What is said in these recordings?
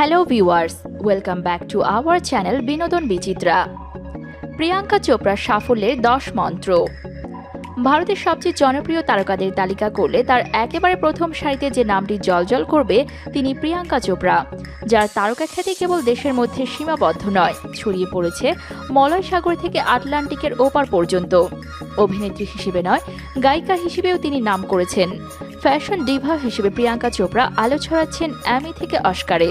Hello viewers welcome back to our channel Binodon Bichitra Priyanka চোপড়ার সাফল্যের দশ মন্ত্র। ভারতের সবচেয়ে জনপ্রিয় তারকাদের তালিকা করলে তার একেবারে প্রথম সারিতে যে নামটি জলজল করবে, তিনি প্রিয়াঙ্কা চোপড়া, যার তারকা খ্যাতি কেবল দেশের মধ্যে সীমাবদ্ধ নয়, ছড়িয়ে পড়েছে মলয় সাগর থেকে আটলান্টিকের ওপার পর্যন্ত। অভিনেত্রী হিসেবে নয়, গায়িকা হিসেবেও তিনি নাম করেছেন। ফ্যাশন ডিভা হিসেবে প্রিয়াঙ্কা চোপড়া আলো ছড়াচ্ছেন অ্যামি থেকে অস্কারে।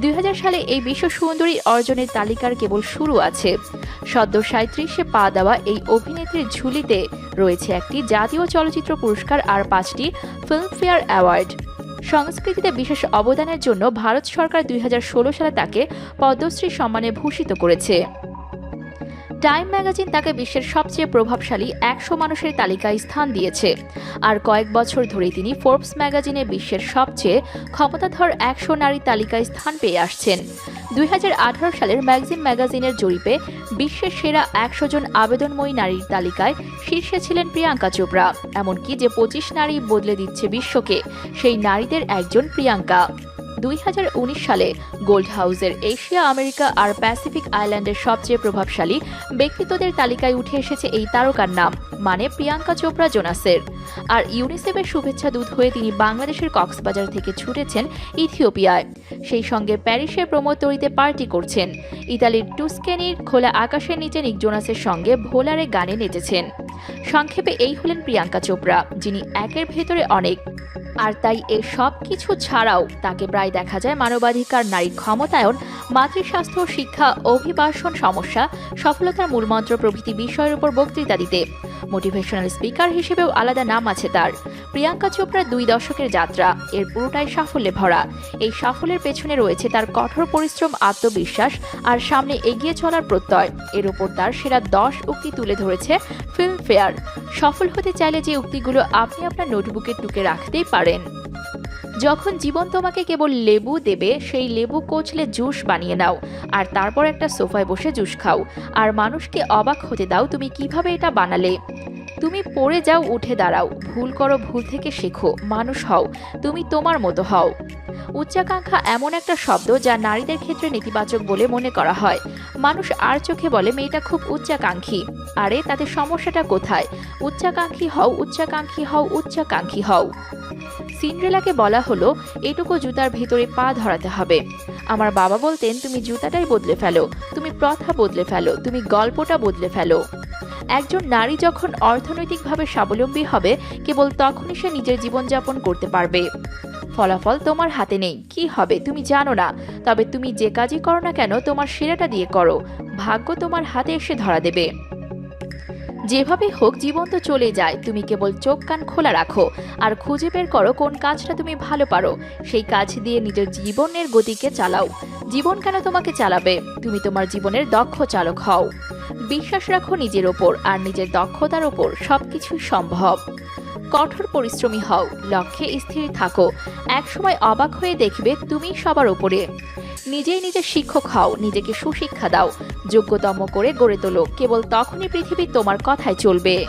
দুই হাজার সালে এই বিশ্ব সুন্দরী অর্জনের তালিকার কেবল শুরু আছে। সদ্য সাঁত্রিশে পা দেওয়া এই অভিনেত্রীর ঝুলিতে রয়েছে একটি জাতীয় চলচ্চিত্র পুরস্কার আর পাঁচটি ফিল্মফেয়ার অ্যাওয়ার্ড। সংস্কৃতিতে বিশেষ অবদানের জন্য ভারত সরকার দুই হাজার ষোলো সালে তাকে পদ্মশ্রী সম্মানে ভূষিত করেছে। টাইম ম্যাগাজিন তাকে বিশ্বের সবচেয়ে প্রভাবশালী একশো মানুষের তালিকায় স্থান দিয়েছে। আর কয়েক বছর ধরেই তিনি ফোর্বস ম্যাগাজিনে বিশ্বের সবচেয়ে ক্ষমতাধর একশো নারী তালিকায় স্থান পেয়ে আসছেন। দুই হাজার আঠারো সালের ম্যাগজিন ম্যাগাজিনের জরিপে বিশ্বের সেরা একশো জন আবেদনময়ী নারীর তালিকায় শীর্ষে ছিলেন প্রিয়াঙ্কা চোপড়া। এমনকি যে পঁচিশ নারী বদলে দিচ্ছে বিশ্বকে, সেই নারীদের একজন প্রিয়াঙ্কা। দুই হাজার উনিশ সালে গোল্ড হাউসের এশিয়া, আমেরিকা আর প্যাসিফিক আইল্যান্ডের সবচেয়ে প্রভাবশালী ব্যক্তিত্বদের তালিকায় উঠে এসেছে এই তারকার নাম মানে প্রিয়াঙ্কা চোপড়া জোনাসের। আর ইউনিসেফের শুভেচ্ছা দূত হয়ে তিনি বাংলাদেশের কক্সবাজার থেকে ছুটেছেন ইথিওপিয়ায়। সেই সঙ্গে প্যারিসে প্রমোতরিতে পার্টি করছেন। ইতালির টুস্কেনির খোলা আকাশের নিচে নিক জোনাসের সঙ্গে ভোলারে গানে নেচেছেন। সংক্ষেপে এই হলেন প্রিয়াঙ্কা চোপড়া, যিনি একের ভেতরে অনেক। আর তাই এ সব কিছু ছাড়াও তাকে প্রায় দেখা যায় মানবাধিকার নারী ক্ষমতায়ন, মাতৃস্বাস্থ্য, শিক্ষা, অভিবাসন সমস্যা, সফলতার মূলমন্ত্র প্রভৃতি বিষয়ের উপর বক্তৃতা দিতে। মোটিভেশনাল স্পিকার হিসেবেও আলাদা নাম আছে তার। প্রিয়াঙ্কা চোপড়ার দুই দশকের যাত্রা, এর পুরোটাই সাফল্যে ভরা। এই সাফল্যের পেছনে রয়েছে তার কঠোর পরিশ্রম, আত্মবিশ্বাস আর সামনে এগিয়ে চলার প্রত্যয়। এর ওপর তার সেরা দশ উক্তি তুলে ধরেছে ফিল্মফেয়ার। সফল হতে চাইলে যে উক্তিগুলো আপনি আপনার নোটবুকে টুকে রাখতেই পারেন। যখন জীবন তোমাকে কেবল লেবু দেবে, সেই লেবু কোচলে জুস বানিয়ে নাও, আর তারপর একটা সোফায় বসে জুস খাও। আর মানুষকে অবাক হতে দাও তুমি কীভাবে এটা বানালে। তুমি পড়ে যাও, উঠে দাঁড়াও, ভুল করো, ভুল থেকে শেখো, মানুষ হও, তুমি তোমার মতো হও। উচ্চাকাঙ্ক্ষা এমন একটা শব্দ যা নারীদের ক্ষেত্রে নেতিবাচক বলে মনে করা হয়। মানুষ আর চোখে বলে, মেয়েটা খুব উচ্চাকাঙ্ক্ষী। আরে, তাতে সমস্যাটা কোথায়? উচ্চাকাঙ্ক্ষী হও উচ্চাকাঙ্ক্ষী হও উচ্চাকাঙ্ক্ষী হও। সিন্ড্রেলাকে বলা হলো, এটুকু জুতার ভেতরে পা ধরাতে হবে। আমার বাবা বলতেন, তুমি জুতাটাই বদলে ফেলো। তুমি প্রথা বদলে ফেলো। তুমি গল্পটা বদলে ফেলো। একজন নারী যখন অর্থনৈতিকভাবে স্বাবলম্বী হবে, কেবল তখনই সে নিজের জীবনযাপন করতে পারবে। ফলাফল তোমার হাতে নেই। কি হবে? তুমি জানো না। তবে তুমি যে কাজই করো না কেন, তোমার সেরাটা দিয়ে করো। ভাগ্য তোমার হাতে এসে ধরা দেবে। যেভাবে হোক জীবন তো চলে যায়, তুমি কেবল চোখ কান খোলা রাখো, আর খুঁজে বের করো কোন কাজটা তুমি ভালো পারো, সেই কাজ দিয়ে নিজের জীবনের গতিকে চালাও। জীবন কেন তোমাকে চালাবে? তুমি তোমার জীবনের দক্ষ চালক হও। বিশ্বাস রাখো নিজের ওপর, আর নিজের দক্ষতার ওপর সবকিছুই সম্ভব। কঠোর পরিশ্রমী হও, লক্ষ্যে স্থির থাকো। একসময় অবাক হয়ে দেখবে তুমি সবার ওপরে নিজেই নিজে শিক্ষক হও, নিজেকে সুশিক্ষা দাও। যোগ্যতম করে গড়ে তোলো, কেবল তখনই পৃথিবী তোমার কথায় চলবে।